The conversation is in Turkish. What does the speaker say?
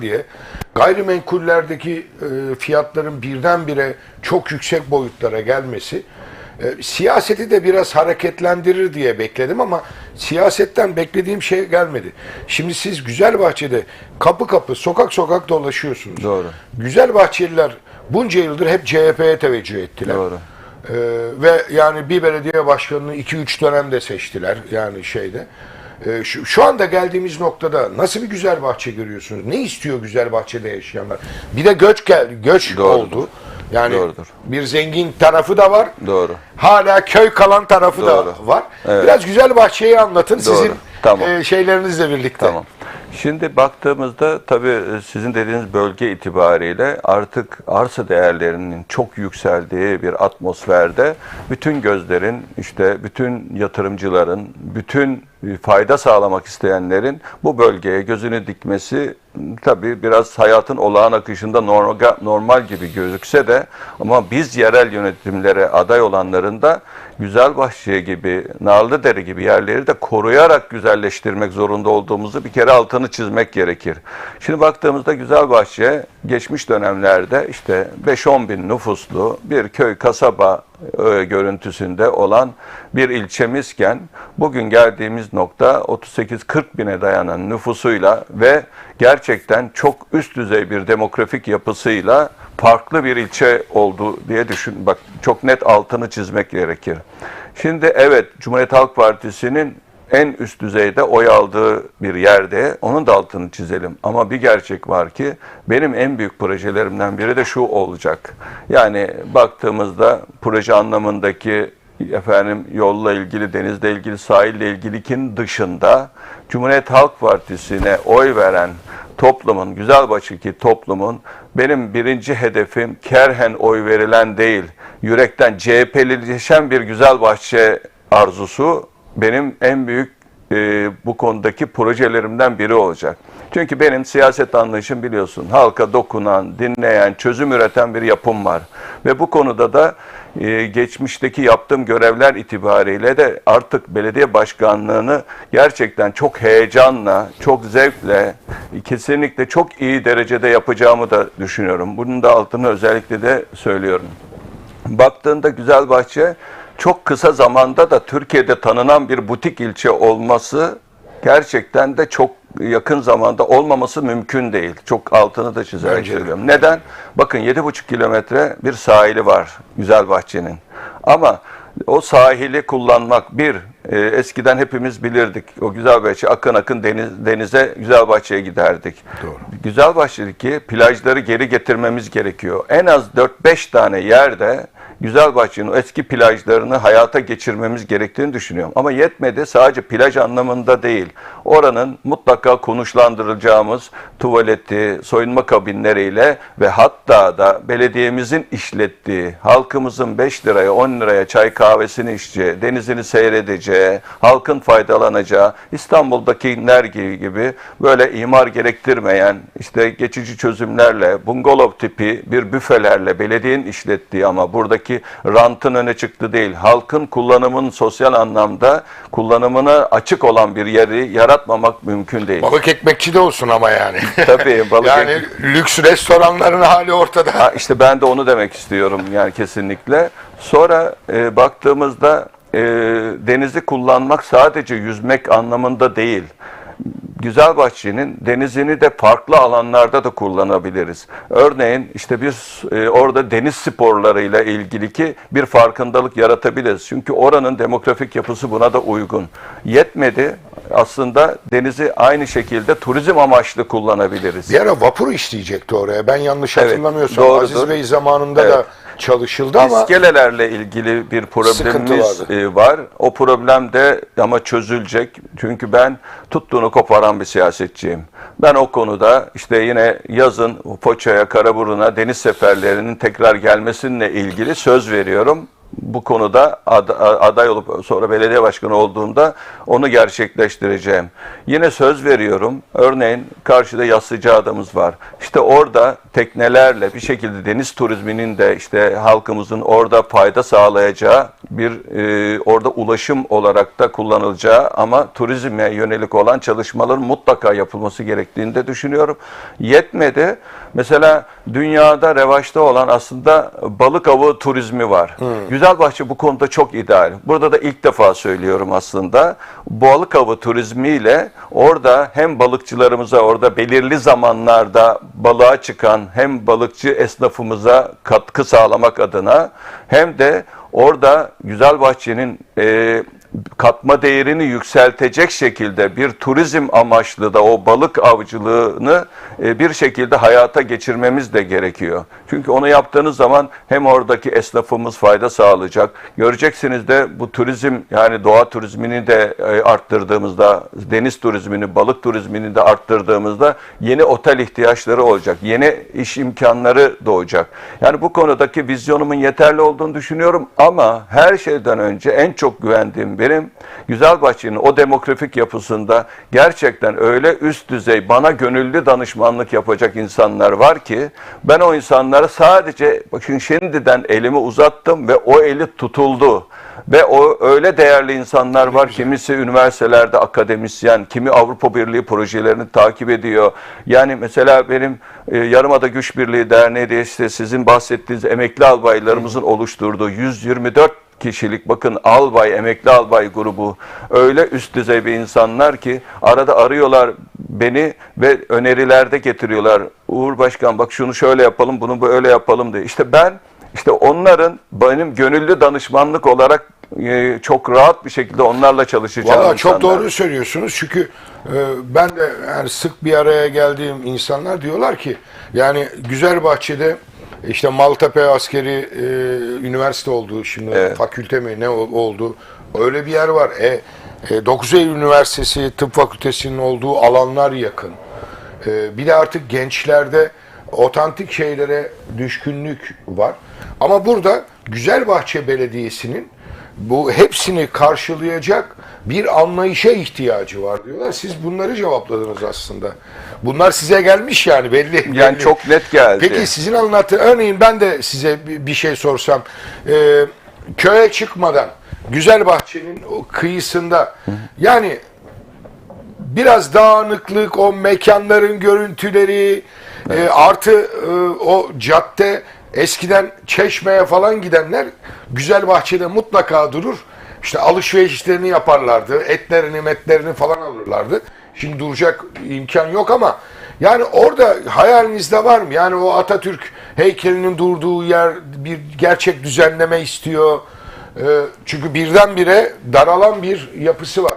diye gayrimenkullerdeki e, fiyatların birdenbire çok yüksek boyutlara gelmesi e, siyaseti de biraz hareketlendirir diye bekledim ama siyasetten beklediğim şey gelmedi. Şimdi siz Güzelbahçe'de kapı kapı, sokak sokak dolaşıyorsunuz. Doğru. Güzelbahçeliler bunca yıldır hep CHP'ye teveccüh ettiler. Doğru. Ee, ve yani bir belediye başkanını 2-3 dönemde seçtiler yani şeyde. Ee, şu, şu anda geldiğimiz noktada nasıl bir güzel bahçe görüyorsunuz? Ne istiyor güzel bahçede yaşayanlar? Bir de göç gel göç Doğrudur. oldu. Yani Doğrudur. bir zengin tarafı da var. Doğru. Hala köy kalan tarafı Doğru. da var. Evet. Biraz güzel bahçeyi anlatın sizin Tamam. e, şeylerinizle birlikte. Tamam. Şimdi baktığımızda tabii e, sizin dediğiniz bölge itibariyle artık arsa değerlerinin çok yükseldiği bir atmosferde bütün gözlerin işte bütün yatırımcıların, bütün fayda sağlamak isteyenlerin bu bölgeye gözünü dikmesi tabii biraz hayatın olağan akışında normal, gibi gözükse de ama biz yerel yönetimlere aday olanların da Güzelbahçe gibi, Narlıdere gibi yerleri de koruyarak güzelleştirmek zorunda olduğumuzu bir kere altını çizmek gerekir. Şimdi baktığımızda Güzelbahçe geçmiş dönemlerde işte 5-10 bin nüfuslu bir köy kasaba görüntüsünde olan bir ilçemizken bugün geldiğimiz nokta 38-40 bine dayanan nüfusuyla ve gerçekten çok üst düzey bir demografik yapısıyla farklı bir ilçe oldu diye düşün. Bak çok net altını çizmek gerekir. Şimdi evet Cumhuriyet Halk Partisi'nin en üst düzeyde oy aldığı bir yerde onun da altını çizelim. Ama bir gerçek var ki benim en büyük projelerimden biri de şu olacak. Yani baktığımızda proje anlamındaki efendim yolla ilgili, denizle ilgili, sahille ilgilikin dışında Cumhuriyet Halk Partisi'ne oy veren toplumun, Güzelbaşı'ki toplumun benim birinci hedefim kerhen oy verilen değil, yürekten CHP'lileşen bir Güzelbahçe arzusu benim en büyük e, bu konudaki projelerimden biri olacak. Çünkü benim siyaset anlayışım biliyorsun halka dokunan, dinleyen, çözüm üreten bir yapım var. Ve bu konuda da e, geçmişteki yaptığım görevler itibariyle de artık belediye başkanlığını gerçekten çok heyecanla, çok zevkle, kesinlikle çok iyi derecede yapacağımı da düşünüyorum. Bunun da altını özellikle de söylüyorum. Baktığında Güzelbahçe çok kısa zamanda da Türkiye'de tanınan bir butik ilçe olması gerçekten de çok yakın zamanda olmaması mümkün değil. Çok altını da çizerek Bence söylüyorum. Neden? Bakın 7,5 kilometre bir sahili var Güzelbahçe'nin. Ama o sahili kullanmak bir, e, eskiden hepimiz bilirdik. O Güzelbahçe akın akın deniz, denize Güzelbahçe'ye giderdik. Doğru. Güzelbahçe'deki plajları geri getirmemiz gerekiyor. En az 4-5 tane yerde Güzelbahçe'nin eski plajlarını hayata geçirmemiz gerektiğini düşünüyorum. Ama yetmedi sadece plaj anlamında değil. Oranın mutlaka konuşlandırılacağımız tuvaleti, soyunma kabinleriyle ve hatta da belediyemizin işlettiği, halkımızın 5 liraya 10 liraya çay kahvesini içeceği, denizini seyredeceği, halkın faydalanacağı, İstanbul'dakiler gibi böyle imar gerektirmeyen, işte geçici çözümlerle, bungalov tipi bir büfelerle belediyenin işlettiği ama buradaki rantın öne çıktı değil, halkın kullanımın sosyal anlamda kullanımına açık olan bir yeri yaratmamak mümkün değil. Balık ekmekçi de olsun ama yani. Tabii balık yani ekmek- lüks restoranların hali ortada. Ha, işte ben de onu demek istiyorum yani kesinlikle. Sonra e, baktığımızda e, denizi kullanmak sadece yüzmek anlamında değil. Güzelbahçe'nin denizini de farklı alanlarda da kullanabiliriz. Örneğin işte biz e, orada deniz sporlarıyla ilgili ki bir farkındalık yaratabiliriz. Çünkü oranın demografik yapısı buna da uygun. Yetmedi aslında denizi aynı şekilde turizm amaçlı kullanabiliriz. Bir ara vapur işleyecekti oraya. Ben yanlış Evet, hatırlamıyorsam doğrudur. Aziz Bey zamanında Evet. da çalışıldı ama İskelelerle ilgili bir problemimiz e, var. O problem de ama çözülecek. Çünkü ben tuttuğunu koparan bir siyasetçiyim. Ben o konuda işte yine yazın Foça'ya, Karaburun'a deniz seferlerinin tekrar gelmesinle ilgili söz veriyorum. Bu konuda ad- aday olup sonra belediye başkanı olduğumda onu gerçekleştireceğim. Yine söz veriyorum. Örneğin karşıda Yassıcı adamız var. İşte orada teknelerle bir şekilde deniz turizminin de işte halkımızın orada fayda sağlayacağı bir e, orada ulaşım olarak da kullanılacağı ama turizme yönelik olan çalışmaların mutlaka yapılması gerektiğini de düşünüyorum. Yetmedi. Mesela dünyada revaçta olan aslında balık avı turizmi var. Güzelbahçe bu konuda çok ideal. Burada da ilk defa söylüyorum aslında. Balık avı turizmiyle orada hem balıkçılarımıza orada belirli zamanlarda balığa çıkan hem balıkçı esnafımıza katkı sağlamak adına hem de orada Güzelbahçe'nin e, katma değerini yükseltecek şekilde bir turizm amaçlı da o balık avcılığını e, bir şekilde hayata geçirmemiz de gerekiyor. Çünkü onu yaptığınız zaman hem oradaki esnafımız fayda sağlayacak. Göreceksiniz de bu turizm yani doğa turizmini de e, arttırdığımızda, deniz turizmini, balık turizmini de arttırdığımızda yeni otel ihtiyaçları olacak. Yeni iş imkanları doğacak. Yani bu konudaki vizyonumun yeterli olduğunu düşünüyorum ama her şeyden önce en çok güvendiğim benim Güzelbahçe'nin o demografik yapısında gerçekten öyle üst düzey bana gönüllü danışmanlık yapacak insanlar var ki ben o insanlara sadece bakın şimdiden elimi uzattım ve o eli tutuldu. Ve o öyle değerli insanlar var. Kimisi üniversitelerde akademisyen, kimi Avrupa Birliği projelerini takip ediyor. Yani mesela benim e, Yarımada Güç Birliği Derneği de işte sizin bahsettiğiniz emekli albaylarımızın oluşturduğu 124 kişilik bakın albay, emekli albay grubu öyle üst düzey bir insanlar ki arada arıyorlar beni ve önerilerde getiriyorlar. Uğur Başkan bak şunu şöyle yapalım, bunu böyle yapalım diye. İşte ben işte onların benim gönüllü danışmanlık olarak e, çok rahat bir şekilde onlarla çalışacağım Valla çok doğru söylüyorsunuz çünkü e, ben de yani sık bir araya geldiğim insanlar diyorlar ki yani Güzelbahçe'de işte Maltepe askeri e, üniversite oldu şimdi Evet. fakülte mi ne oldu öyle bir yer var. E, e, 9 Eylül Üniversitesi tıp fakültesinin olduğu alanlar yakın. E, bir de artık gençlerde otantik şeylere düşkünlük var. Ama burada Güzelbahçe Belediyesi'nin bu hepsini karşılayacak bir anlayışa ihtiyacı var diyorlar. Siz bunları cevapladınız aslında. Bunlar size gelmiş yani belli. Yani belli. çok net geldi. Peki sizin anlattığınız, örneğin ben de size bir şey sorsam. Ee, köye çıkmadan Güzelbahçe'nin o kıyısında yani biraz dağınıklık, o mekanların görüntüleri, e, artı e, o cadde eskiden Çeşme'ye falan gidenler Güzelbahçe'de mutlaka durur. İşte alışverişlerini yaparlardı, etlerini, metlerini falan alırlardı. Şimdi duracak imkan yok ama yani orada hayalinizde var mı? Yani o Atatürk heykelinin durduğu yer bir gerçek düzenleme istiyor. Ee, çünkü birdenbire daralan bir yapısı var.